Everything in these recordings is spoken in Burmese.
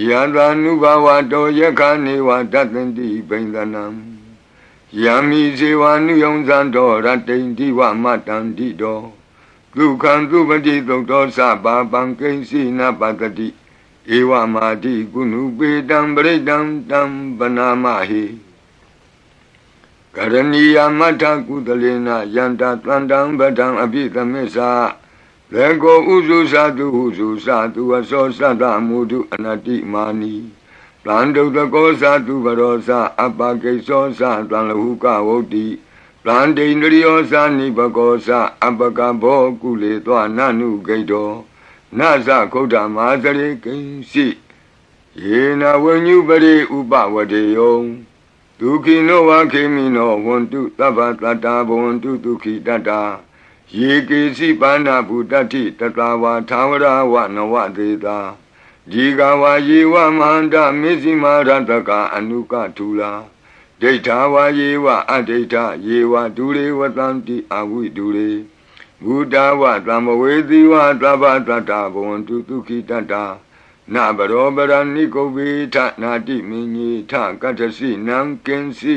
ယတာနုဘဝတောယခနေဝတတ္တန္တိဘိန္ဒနံယံမိဇေဝနုယုံဇံတော်ရတ္တိန္တိဝမတံတိတော်ဒုက္ခံသူပတိသုတ်တော်စပါပံကိဉ္စီနပတတိဧဝမာတိကုဏုပေတံပရိတံတံပနာမဟိကရဏီယမထကုသလေနယန္တတန္တံဗဒံအပိသမစ္စာ လေကိုဥစုသတုဟုစုသတုအစောသတ္တမုဒုအနတိမာနီတန်တုတကောသတုဘရောသအပကိသောသတံလဟုကဝုတ်တိတန်တိန္ဒရိယောသနိဘကောသအပကဘောကုလေသောနနုဂိတောနသခုဒ္ဓမာသရိကိဉ္စီယေနဝဉ္ညုပရိဥပဝတေယောဒုခိနောဝခေမိနောဝန္တုသဗ္ဗတတ္တာဘဝန္တုဒုခိတတ္တာ ယေကေစီပါဏဗုတ္တိတတဝါသာဝရဝနဝသေတာဒီကဝါယေဝမန္တမေဇိမာရတကအနုကထူလာဒိဋ္ဌာဝါယေဝအဒိဋ္ဌယေဝဒူရေဝတံတိအဝိဒူရေဘုဒ္ဓဝသံမဝေသီဝသဗ္ဗတတ္တာဘဝန္တုဒုခိတတ္တာနဘရောပရဏိကုဗေထနာတိမင်းကြီးထကတ္တစီနံကင်စီ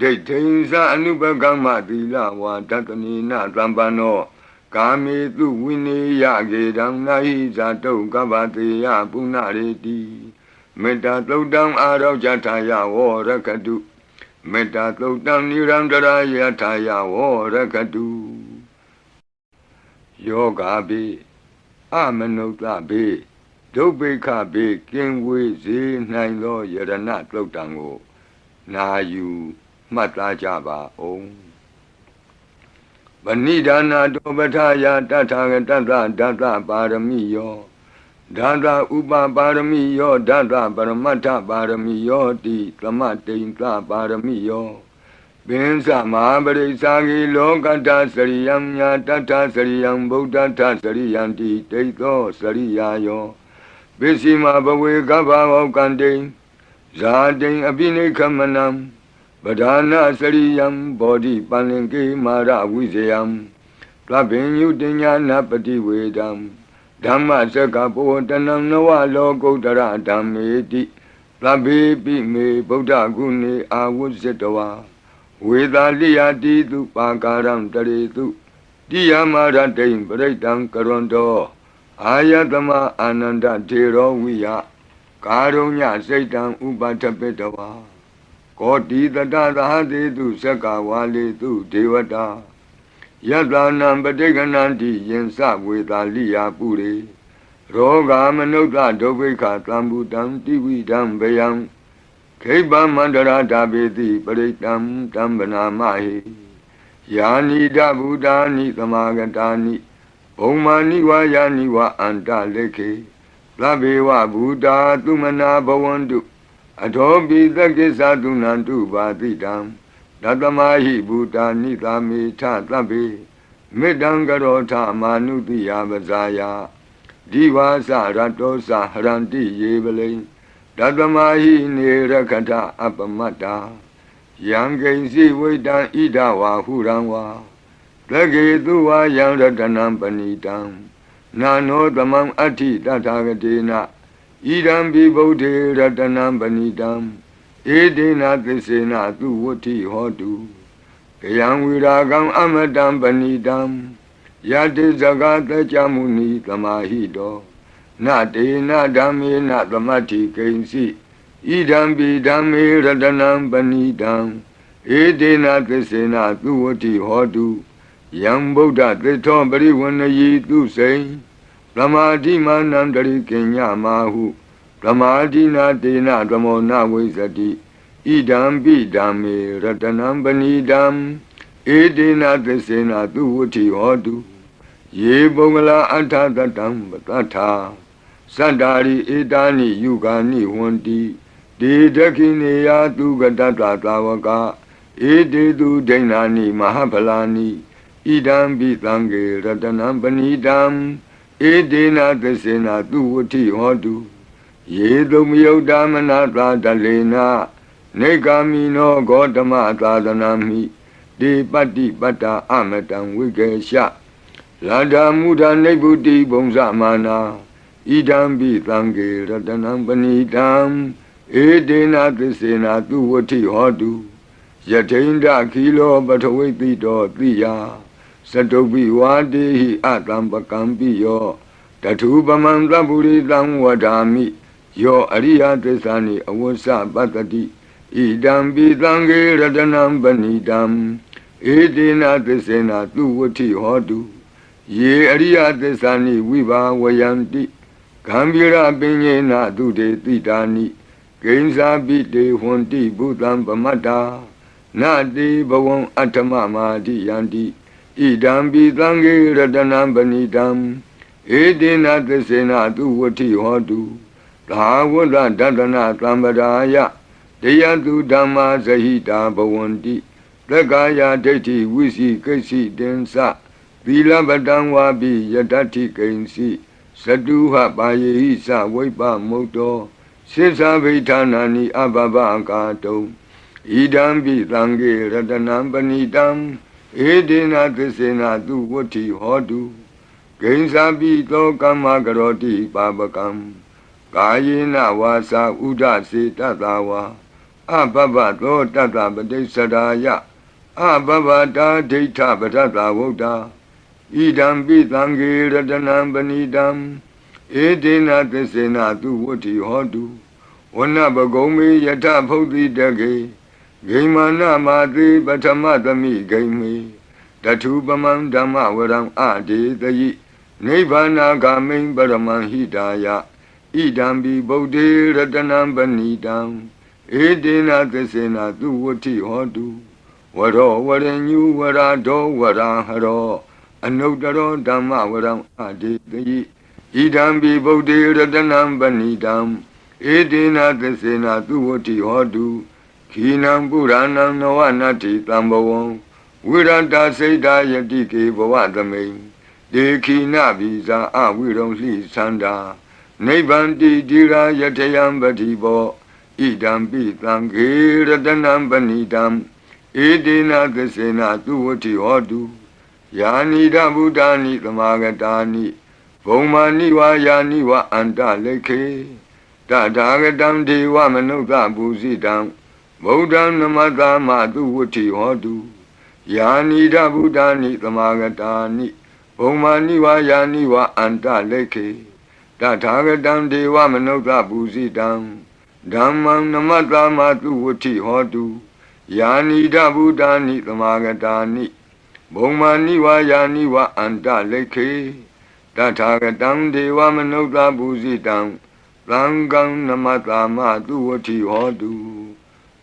ဒိဋ္ဌိဉ္စအနုပကမ္မသီလဝါတတနိနသံပန္နောကာမေတုဝိနေယကေတံနာဟိဇာတုကဗ္ဗတေယပုဏ္ဏရေတိမေတ္တာသုတ်တံအာရောဇထာယဝရကတုမေတ္တာသုတ်တံနိရန္တရာယထာယဝရကတုယောဂါပိအမနုဿပိဒုဗ္ဗေခပိကင်ဝေစေနိုင်သောယရဏသုတ်တံကိုနာယူ မှတ်သားကြပါအောင်ဗဏိဒါနာတောပထယာတထာဂတတ္တဒတ္တပါရမီယောဓာတဥပပါရမီယောဓာတပရမတ္ထပါရမီယောတိသမတိန်သပါရမီယောပင်စမဟာပရိစ္ဆာဂီလောကတ္တစရိယံညာတတ္ထစရိယံဗုဒ္ဓတ္ထစရိယံတိတိသောစရိယာယောပစ္စည်းမဘဝေကဗ္ဗဝကံတိဇာတိန်အပိနိခမနံ ပဓာနာစရိယံဘောဓိပန္လင်ကေမာရဝိဇယံသဗ္ဗညုတညာနာပတိဝေဒံဓမ္မစကပောတနံနဝလောကုတ္တရဓမ္မေတိသဗ္ဗေပိမေဗုဒ္ဓဂုဏေအာဝုဇ္ဇတဝါဝေသာလိယတိတုပါကာရံတရေတုတိယမရတိံပရိတံကရွန်တောအာယတမအာနန္ဒထေရောဝိယကာရုညစိတ်တံဥပထပိတဝါ ကောတိတတသဟတိတုသက္ကဝါလေတုဒေဝတာယတနံပဋိကဏံတိယင်စဝေသာလိယာပုရိရောဂာမနုဿဒုဗ္ဗိခသံဘူတံတိဝိတံဘယံခိဗ္ဗမန္တရာဓာပေတိပရိတံတံဗနာမဟိယာနိဒဗုဒ္ဓာနိသမာဂတာနိဘုံမာနိဝါယာနိဝအန္တလေခေသဗ္ဗေဝဗုဒ္ဓသုမနာဘဝန္တု အထောပိသကိစ္ဆသုနန္တုပါတိတံဒတမဟိဘူတာနိသာမေထသဗ္ဗေမေတ္တံကရောထမာနုတိယပဇာယဒီဝါစရတောစဟရန္တိယေပလိဒတမဟိနေရခထအပမတ္တာယံကိဉ္စီဝိတံဣဒဝါဟုရံဝါသကေသူဝါယံရတနံပဏိတံနာနောသမံအဋ္ဌိတထာဂတေန ဣဒံဘိဗုဒ္ဓေရတနံပဏိတံဧဒေနသစ္စေနသူဝတ္ထိဟောတုကယံဝိရာကံအမတံပဏိတံယတိဇဂတကြမုနိသမာဟိတောနတေနဓမ္မေနသမတ္ထိကိဉ္စီဣဒံဘိဓမ္မေရတနံပဏိတံဧဒေနသစ္စေနသူဝတ္ထိဟောတုယံဗုဒ္ဓသစ္ထောပရိဝဏယီသူစိံသမာဓိမာနံတရိကင်ညမာဟု သမာဓိနာတေနသမောနဝိဇတိဣဒံပိဓမ္မေရတနံပဏိတံဧတေနသစ္စေနသူဝတိဟောတုယေပုဂ္ဂလာအဋ္ဌတတံပတ္ထာစတ္တာရိဧတာနိယုဂာနိဝန္တိဒေဒခိနေယသူကတတ္တသာဝကဧတေသူဒိဏ္ဍာနိမဟာဖလာနိဣဒံပိသံဃေရတနံပဏိတံဧတေနသစ္စေနသူဝတိဟောတု ယေတုမယုတ်တမနာသာတလေနာနေဂာမိနောဂေါတမသာသနာမိဒီပတ္တိပတ္တာအမတံဝိကေရှလာဒာမုဒာနိဗ္ဗုတိဘုံဇမာနာဣဒံပိသံဃေရတနံပဏိတံဧတေနသစ္စေနာသူဝတိဟောတုယထိန္ဒခီလောပထဝိတိတောတိယသတုပိဝါတေဟိအတံပကံပိယောတထုပမံသဗ္ဗုရိတံဝဒာမိ ယောအရိယသစ္စာနိအဝဆပတ္တိဣဒံပိသံဃေရတနံပဏိတံဧတေနသစ္စေနာသူဝတိဟောတုယေအရိယသစ္စာနိဝိဘာဝယံတိဂံဗီရပင်ညေနသူတေတိတာနိဂိဉ္စာပိတေဟွန်တိဘုသံပမတ္တာနတိဘဝံအတ္တမမာတိယန္တိဣဒံပိသံဃေရတနံပဏိတံဧတေနသစ္စေနာသူဝတိဟောတု သာဝတ္တဒတနာသံပဒါယတရားသူဓမ္မာဇဟိတာဘဝန္တိသက္ကာယဒိဋ္ဌိဝိစီကိစီတင်္စသီလပတံဝါပိယတ္တိကိဉ္စီသတုဟပါယေဟိသဝိပမုတ်တောစိသဗိဌာနာနိအဘဘအကာတုံဣဒံပိသံဃေရတနံပဏိတံဧဒေနသစ္စေနာသူဝတ္ထိဟောတုဂိဉ္စာပိသောကမ္မကရောတိပါပကံ ကာယေနဝါစာဥဒစေတတဝါအဘဘသောတတပတိစ္ဆရာယအဘဘတာဒိဋ္ဌပဒတဝုဒ္ဓဣဒံပိသံဃေရတနံပဏိတံဧဒေနသစ္စေနာသူဝတ္ထိဟောတုဝနပဂုံမေယထဖုတ်တိတကေဂိမာနမာတိပထမသမိဂိမေတထုပမံဓမ္မဝရံအဒေတယိနိဗ္ဗာနာဂာမိံပရမံဟိတာယ ဣဒံပိဗုဒ္ဓေရတနံပဏိတံဧတေနသစ္စေနာသူဝတ္ထိဟောတုဝရောဝရညုဝရာဒောဝရာဟရောအနုတ္တရောဓမ္မဝရံအဒေတယိဣဒံပိဗုဒ္ဓေရတနံပဏိတံဧတေနသစ္စေနာသူဝတ္ထိဟောတုခိနံပုရဏံနဝနတ္တိတံဘဝံဝိရတစိတ်တာယတိကေဘဝသမိန်ဒေခိနဗီဇာအဝိရုံလှိသန္တာ နိဗ္ဗန္တိတိရာယထယံပတိဘောဣဒံပိသံဃေရတနံပဏိတံဧတေနသစ္စေနာသူဝတိဟောတုယာနိဒဗုဒ္ဓာနိသမာဂတာနိဘုံမာနိဝါယာနိဝအန္တလေခေတထာဂတံဒေဝမနုဿဘူဇိတံဗုဒ္ဓံနမတာမသူဝတိဟောတုယာနိဒဗုဒ္ဓာနိသမာဂတာနိဘုံမာနိဝါယာနိဝအန္တလေခေတ ထာဂတံဒေဝမနုဿဘူဇိတံဓမ္မံနမတာမသူဝတိဟောတုယာနိဒဗုဒ္ဓာနိသမာဂတာနိဘုံမာနိဝါယာနိဝအန္တလေခေတထာဂတံဒေဝမနုဿဘူဇိတံသံဃံနမတာမသူဝတိဟောတု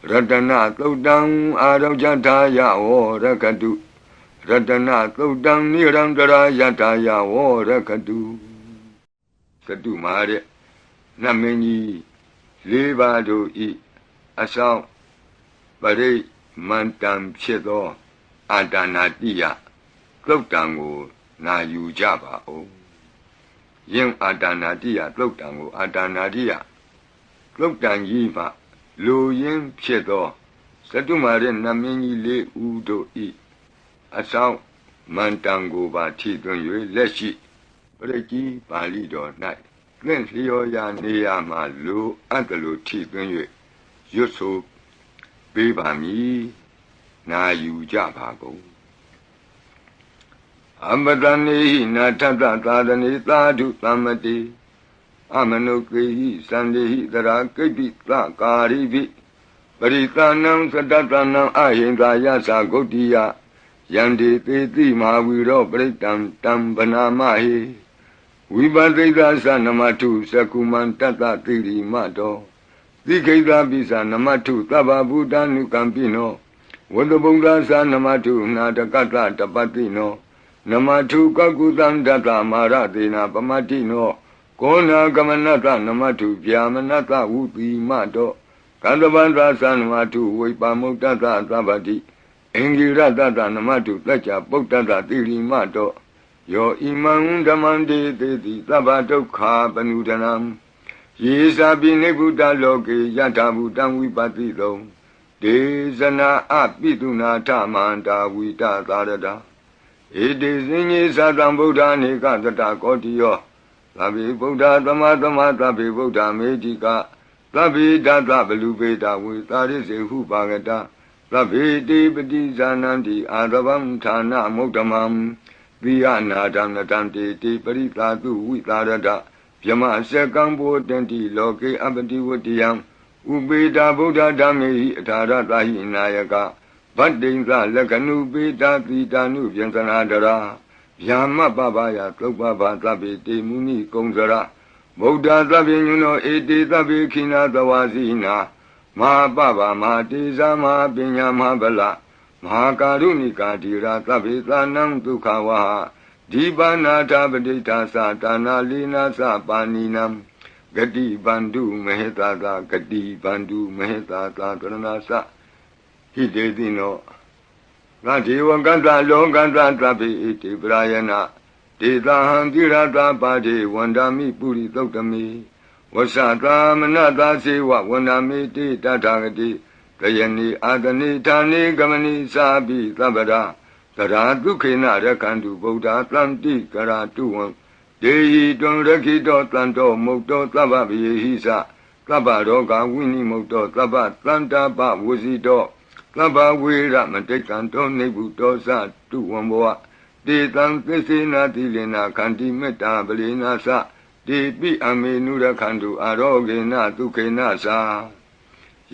ရတနာသုတ်တံအာရောဇထာယဝရကတုရတနာသုတ်တံနိရံတရာယထာယဝရကတု ကတုမာတဲ့နတ်မင်းကြီးလေးပါးတို့ဤအဆောင်ပရိမန္တံဖြစ်သောအာတာနာတိယသုတ်တံကိုနာယူကြပါဦးယင်အာတာနာတိယသုတ်တံကိုအာတာနာတိယသုတ်တံကြီးမှလူရင်းဖြစ်သောသတုမာရဲ့နမင်းကြီးလေးဦးတို့ဤအဆောင်မန္တန်ကိုပါထိသွင်း၍လက်ရှိ ပရိကြီးပါဠိတော်၌သင်လျော်ရာနေရာမှာလူအပ်တယ်လို့ထိသွင်း၍ရွတ်ဆိုပေးပါမည်နာယူကြပါကုန်အမတနေဟိနာထတသာသနေသာဓုသမ္မတိအမနုကေဟိသန္တိဟိတရာကိပိသကာရိပိပရိသနံသတ္တတနံအဟိန္ဒာယသဂုတ်တိယယန္တိသေတိမဟာဝီရောပရိတံတံဗနာမဟိ ဝိပသိဒသနမထုသကုမံတတ္တတိရိမတောသိခိတပိသနမထုသဗ္ဗဗုဒ္ဓ ानु ကံပိနောဝတ္တဗုဒ္ဓသနမထုနာတကတ္တတပတိနောနမထုကကုသံတတ္တမာရတေနာပမတိနော ကောနာကမနတနမတုဗျာမနတဝုတိမတောကန္တဗန္တာသနမတုဝိပါမုတ်တတသဗ္ဗတိအင်္ဂိရတတနမတုတัจ जा ပုတ္တတတိရိမတော ယောဣမံဓမ္မံတေတိတိသဗ္ဗဒုက္ခပနုဒနံယေစာပိနိဗ္ဗုတလောကေယထာဘူတံဝိပတိတုံဒေဇနာအပိတုနာထမန္တာဝိတသာရတာဧတေစင်ကြီးသာတံဗုဒ္ဓနေကတတကောတိယောသဗ္ဗေဗုဒ္ဓသမသမသဗ္ဗေဗုဒ္ဓမေတိကသဗ္ဗေတတဘလူပေတဝေသာရိစေဟုပါကတာသဗ္ဗေတိပတိဇာနန္တိအာရဗံဌာနမုဒ္ဓမံ သီယနာဒံနတံတေတိပရိသာတုဝိသာရတဗြမစကံဘောတန္တိလောကေအပတိဝတ္တယံဥပေတာဗုဒ္ဓဓမ္မေဟိအထာရတာဟိနာယကဗတ္တိံသလက္ခဏုပေတာတိတာနုဗျံသနာတရာဗျာမပပယသုပ္ပဘာသဗ္ဗေတေမုနိကုံစရဗုဒ္ဓသဗ္ဗညုနောဧတေသဗ္ဗေခိနာသဝါစီနာမဟာပပမဟာတေဇာမဟာပညာမဟာဗလ မဟာကာရုဏိကာတိရာသဗ္ဗေသနံဒုက္ခဝဟဒီပါဏာထပဋိဌာသတာနာလီနာသပါဏိနံဂတိဗန္ဓုမဟေတာသာဂတိဗန္ဓုမဟေတာသာတရဏသဟိတေတိနောငါဒေဝကတ္တလောကတ္တသဗ္ဗေဣတိပရာယနာဒေသဟံတိရတာပါတိဝန္ဒာမိပုရိသုတ်တမိဝဆတာမနတာစေဝဝန္ဒာမိတိတထာဂတိ တယနိအာတနိဌာနိကမနိစာပိသဗ္ဗရာသရာဒုခေနရခန္တုဗုဒ္ဓသံတိကရာတုဝံဒေယီတွံရခိတောတန်တောမုတ်တောသဗ္ဗဗယေဟိသသဗ္ဗရောဂဝိနိမုတ်တောသဗ္ဗတန္တာပဝစီတောသဗ္ဗဝေရမတိကံတောနေဗုတောသတုဝံဘောတေတံသစ္စေနာတိလေနာခန္တိမေတ္တာပလေနာသတေပိအမေနုရခန္တုအာရောဂေနဒုခေနသာ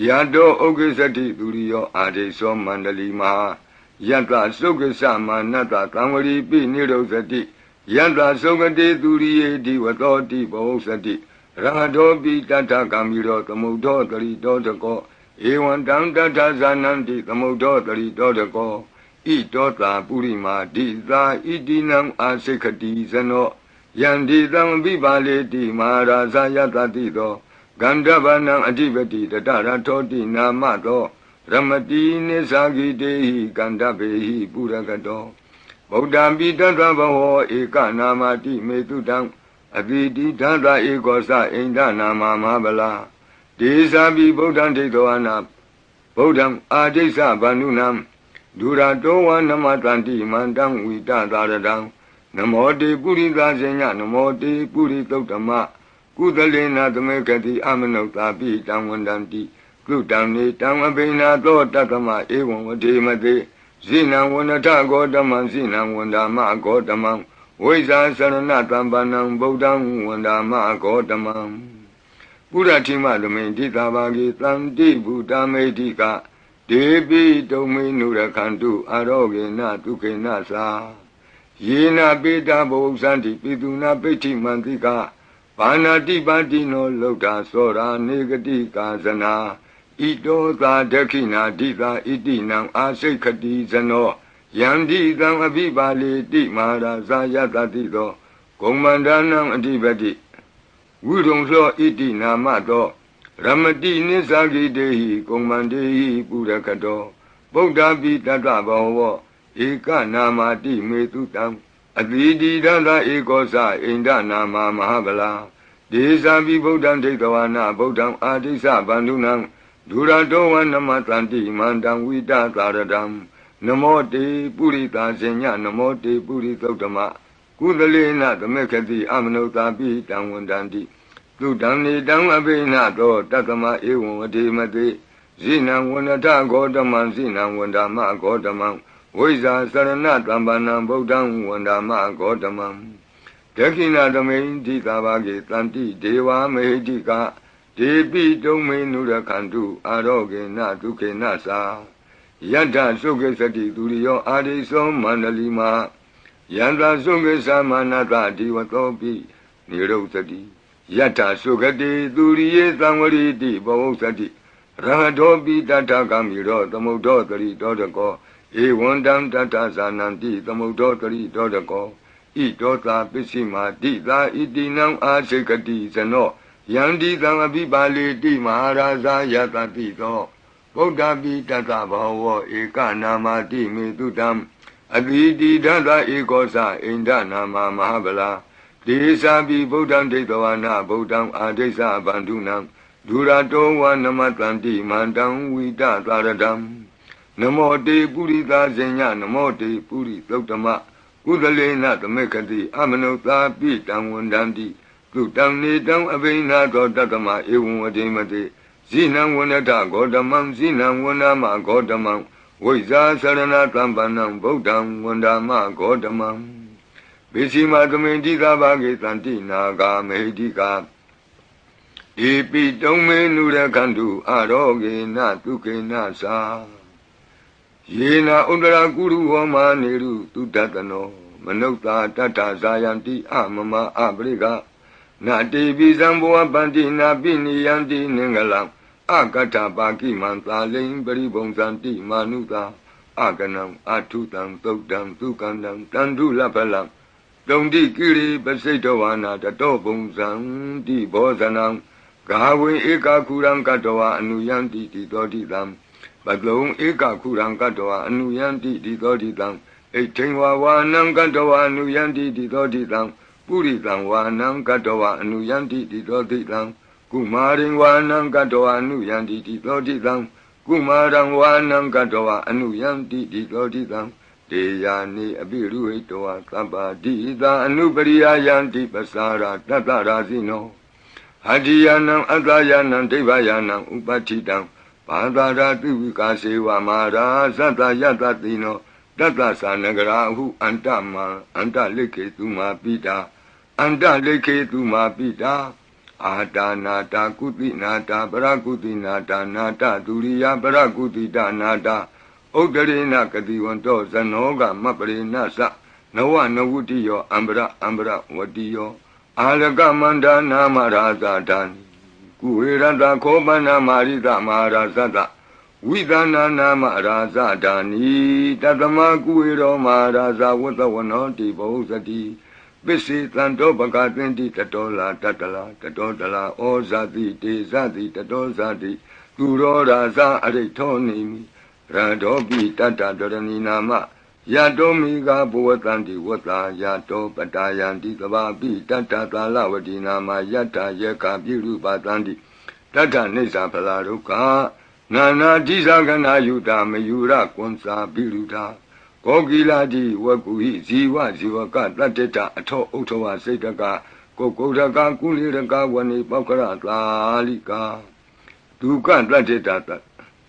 ယတောဥက္ကစ္စတိသူရိယောအာဒိသောမန္တလီမဟာယတ္တသုက္ကစ္စမာနတ္တသံဝရီပိနိရောဇတိယတ္တသုကတိသူရိယေတိဝတောတိဘောဇတိရဟတောပိတတ္ထကံမိရောသမုဒ္ဒောတရိတောတကောဧဝံတံတထဇာနန္တိသမုဒ္ဒောတရိတောတကောဣတောတာပုရိမာဒိသာဣတိနံအာစိခတိဇနောယန္တိသံပိပါလေတိမဟာရာဇယတတိသော ဂန္ဓဗနံအဓိပတိတတရထောတိနာမသောရမတိနိသဂိတေဟိကန္ဓဗေဟိပုရကတောဗုဒ္ဓံပိတတဘဝဧကနာမတိမေတုတံအတိတိဓာတာဧကောသအိန္ဒနာမမဟာဗလာဒေသပိဗုဒ္ဓံဒိဋ္ဌဝနာဗုဒ္ဓံအာဒိစ္စဗန္ဓုနံဒုရတောဝနမတန္တိမန္တံဝိတသာရတံနမောတေပုရိသဇညနမောတေပုရိသုတ်တမ ကုသလေနာသမေကတိအမနုဿာပိတံဝန္တံတိကုတံနေတံအဘိနာသောတတမဧဝံဝတိမတိဇိနံဝန္တဂောတမံဇိနံဝန္ဒာမဂောတမံဝိဇာသရဏတံပနံဗုဒ္ဓံဝန္ဒာမဂောတမံပုရတိမသမိန်တိသာဘာဂေတံတိဗုဒ္ဓမေတိကဒေပိတုံမေနုရခန္တုအာရောဂေနဒုခေနသာယေနပေတာဘုဇန္တိပိတုနာပိဋ္ဌိမန္တိက ဘာနာတိပါတိနောလောကသောရာနေဂတိကာဇနာဣတောသာဒခိနာဒိသာဣတိနံအာစိတ်ခတိဇနောယန္တိသံအဘိပါလေတိမဟာရာဇာယတတိသောဂုံမန္ဒနံအဓိပတိဝိရုံသောဣတိနာမသောရမတိနိသဂိတေဟိဂုံမန္တေဟိပုရကတောဗုဒ္ဓပိတတ္တဘောဝဧကနာမတိမေတုတံ အတိတိဒန္တဧကောသအိန္ဒနာမမဟာဗလာဒေသပိဗုဒ္ဓံဒိဋ္ဌဝနာဗုဒ္ဓံအာဒိစ္စဗန္ဓုနံဒုရတောဝနမတန္တိမန္တံဝိတသာရတံနမောတေပုရိသာဇညနမောတေပုရိသုတ်တမကုသလေနသမေခတိအမနုဿာပိတံဝန္တန္တိသူတံနေတံအဘိနသောတတ္တမဧဝံဝတိမတိဇိနံဝန္တဂောတမံဇိနံဝန္ဒမဂောတမံ ဝိဇာစရဏတမ္ပနံဗုဒ္ဓံဝန္ဒမဂောတမံဒက္ခိဏသမိန်တိသာဘာကေတန္တိဒေဝမေဟိတိကဒေပိတုံမေနုရခန္တုအာရောဂေနဒုခေနသာယတ္တသုခေသတိသူရိယောအာရိသောမန္တလီမာယန္တာသုခေသမနတဒီဝသောပိနိရုသတိယတ္တသုခတိသူရိယေသံဝရိတိဘောဝသတိရဟတောပိတတ္ထကမိရောသမုဒ္ဒောတရိတောတကော ဧဝံတံတတ္ထဇာနန္တိသမုဒ္ဒောတရိတောတကောဣဣတောသာပစ္စည်းမာတိသာဣတိနံအာစိကတိဇနောယန္တိသံအပိပါလေတိမဟာရာဇာယတတိသောဗုဒ္ဓပိတတဘောဝဧကနာမတိမေတုတံအပိတိဒတဧကောသအိန္ဒနာမမဟာဗလာဒေသာပိဗုဒ္ဓံဒိဋ္ဌဝနာဗုဒ္ဓံအာဒိသဗန္ဓုနံဒုရတောဝနမတန္တိမန္တံဝိတသာရတံ နမောတေပုရိသာဇညနမောတေပုရိသုတ်တမကုသလေနသမေကတိအမနုသာပိတံဝန္တန္တိသုတံနေတံအဘိနာသောတတမဧဝံဝတိမတိဇိနံဝနတဂေါတမံဇိနံဝနမဂေါတမံဝိဇာသရဏတံပန္နံဗုဒ္ဓံဝန္ဒမဂေါတမံဘေစီမသမိန်တိသာဘာဂေတန္တိနာဂာမေဟိတိကာဧပိတုံမေနုရခန္တုအရောဂေနတုကေနသာ ယေနာဥဒရာကုရုဝမာနေရုတုတတနောမနုဿာတတ္ထဇာယန္တိအမမအပရိကနာတိပိဇံဘောပန္တိနာပိနိယန္တိနင်္ဂလံအကတ္ထပါကိမံသာလိန်ပရိဘုံဇန္တိမာနုသာအကနံအထုတံသုတ်တံသုကန္တံတန္တုလပလံတုံတိကိရိပစိတ်တဝါနာတတောဘုံဇံတိဘောဇနံဂါဝေဧကခုရံကတဝအနုယန္တိတိသောတိတံ ပတလုံးဧကခုရံကတဝအနုယန္တိတိသောတိတံဣဋ္ဌိဝါဝါနံကတဝအနုယန္တိတိသောတိတံပုရိတံဝါနံကတဝအနုယန္တိတိသောတိတံကုမာရိဝါနံကတဝအနုယန္တိတိသောတိတံကုမာရံဝါနံကတဝအနုယန္တိတိသောတိတံတေယာနိအပိရုဟိတောသဗ္ဗတိသာအနုပရိယယန္တိပစာရာတတရာဇိနောအတ္တိယနံအတ္တယနံဒိဗ္ဗယနံဥပဋ္ဌိတံ ဘာသာရာတုဝိကာစေဝမာရာသတ္တယတတိနောတတ္တသာနဂရာဟုအန္တမံအန္တလိခေသူမာပိတာအန္တလိခေသူမာပိတာအာတာနာတာကုတိနာတာပရကုတိနာတာနာတာဒုရိယပရကုတိတာနာတာဥဒရေနကတိဝန္တောဇနောကမပရိနသနဝနဝုတိယောအံပရအံပရဝတိယောအာလကမန္တနာမရာဇာတံ ကုဝေရတခောပနာမာရိတမဟာရာဇတဝိသနာနာမရာဇာတာနိတတမကုဝေရောမဟာရာဇဝတ္တဝနောတိဘောဇတိပစ္စေတံတောပကသင်တိတတောလာတတလာတတောတလာဩဇာတိတေဇတိတတောဇာတိသူရောရာဇအရိထောနေမိရတောပိတတ္တဒရဏီနာမ ယတောမိကဘဝတန္တိဝတ္တာယတောပတာယံတိသဘာပိတတ္တသာလဝတိနာမယတ္တယေကပိရုပတန္တိတတ္ထနိစ္စဖလာဒုက္ခနာနာတိသကနာယုတာမယုရကွန်စာပိရုတာကောကိလာတိဝကုဟိဇီဝဇီဝကတတ္တတအထောဥထဝစိတ်တကကိုကုဒကကုလိရကဝဏိပောက္ခရသာလိကာဒုက္ခတတ္တတ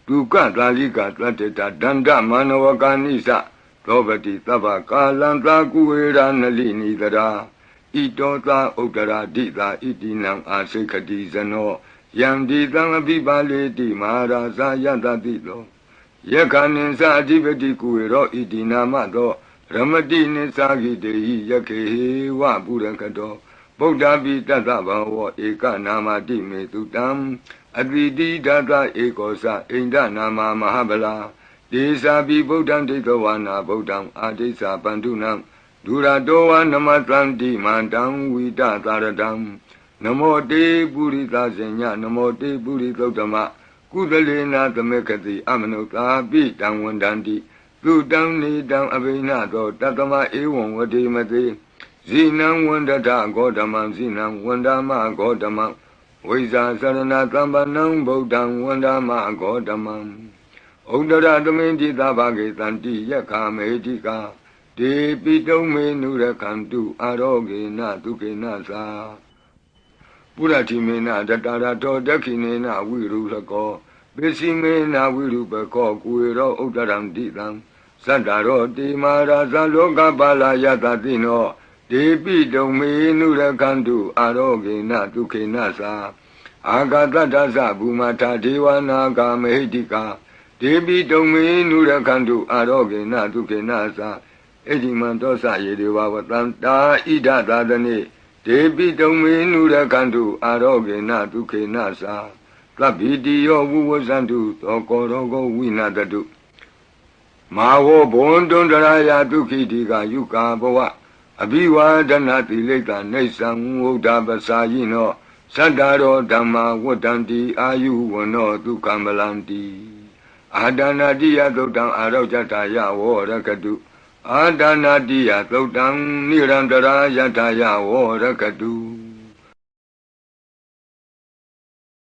ဒုက္ခသာလိကာတတ္တတဒန္တမနဝကာနိသ သောပတိသဗ္ဗကာလံသာကုဝေရနလိနိတရာဣတောသာဥဒရာဒိသာဣတိနံအာစိခတိဇနောယံဒီသံအပိပါလေတိမဟာရာဇာယတတိလောယက္ခဏိသအဓိပတိကုဝေရောဣတိနာမသောရမတိနိသဂိတေဟိယခေဝပုရကတောဗုဒ္ဓပိတတ္တဘဝဧကနာမတိမေတုတံအတိတိဓာတဧကောသအိန္ဒနာမမဟာဗလာ ဒေသာပိဗုဒ္ဓံဒိဋ္ဌဝါနာဗုဒ္ဓံအာဒိသပန္တုနံဒုရတောဝနမတန္တိမန္တံဝိတသာရတံနမောတေပုရိသဇညနမောတေပုရိသုတ္တမကုသလေနာသမေကတိအမနုသာပိတံဝန္တန္တိသူတံနေတံအဘိနသောတတမဧဝံဝတိမတိဇိနံဝန္တတဂေါတမံဇိနံဝန္ဒမဂေါတမံဝိဇာသရဏသံပနံဗုဒ္ဓံဝန္ဒမဂေါတမံ ဥဒရသမင်းတိသဘာဂေတန္တိယက္ခမေတိကာဒေပိတုံမေနုရခန္တုအာရောဂေနဒုကေနသာပုရတိမေနတတရတောဒက္ခိနေနဝိရုလကောပစ္စည်းမေနဝိရုပကောကုေရောဥဒရံတိတံသတ္တရောတိမာရာဇလောကပါလာယတတိနောဒေပိတုံမေနုရခန္တုအာရောဂေနဒုခေနသာအာဂတတ္တသဘူမထာဒေဝနာဂာမဟိတိကာ ဒေပိတုံမေနုရခန္တုအာရောဂေနဒုခေနသာအဋ္ဌိမံတောသယေဒေဝဝတံတာဣဒသာသနေဒေပိတုံမေနုရခန္တုအာရောဂေနဒုခေနသာသဗ္ဗိတိယောဝုဝဇန္တုသောကောရောဂဝိနတတုမာဝောဘွန်တွန်တရာယဒုခိတိကယုကာဘဝအဘိဝါဒနာတိလိကနေသံဝုဒ္ဓပစာယိနောသတ္တရောဓမ္မာဝတ္တန္တိအာယုဝနောဒုက္ခမလန္တိ အာဒနာတိယသုတ်တံအာရောဇတယဝောရကတုအာဒနာတိယသုတ်တံနိရန္တရာယထာယဝောရကတု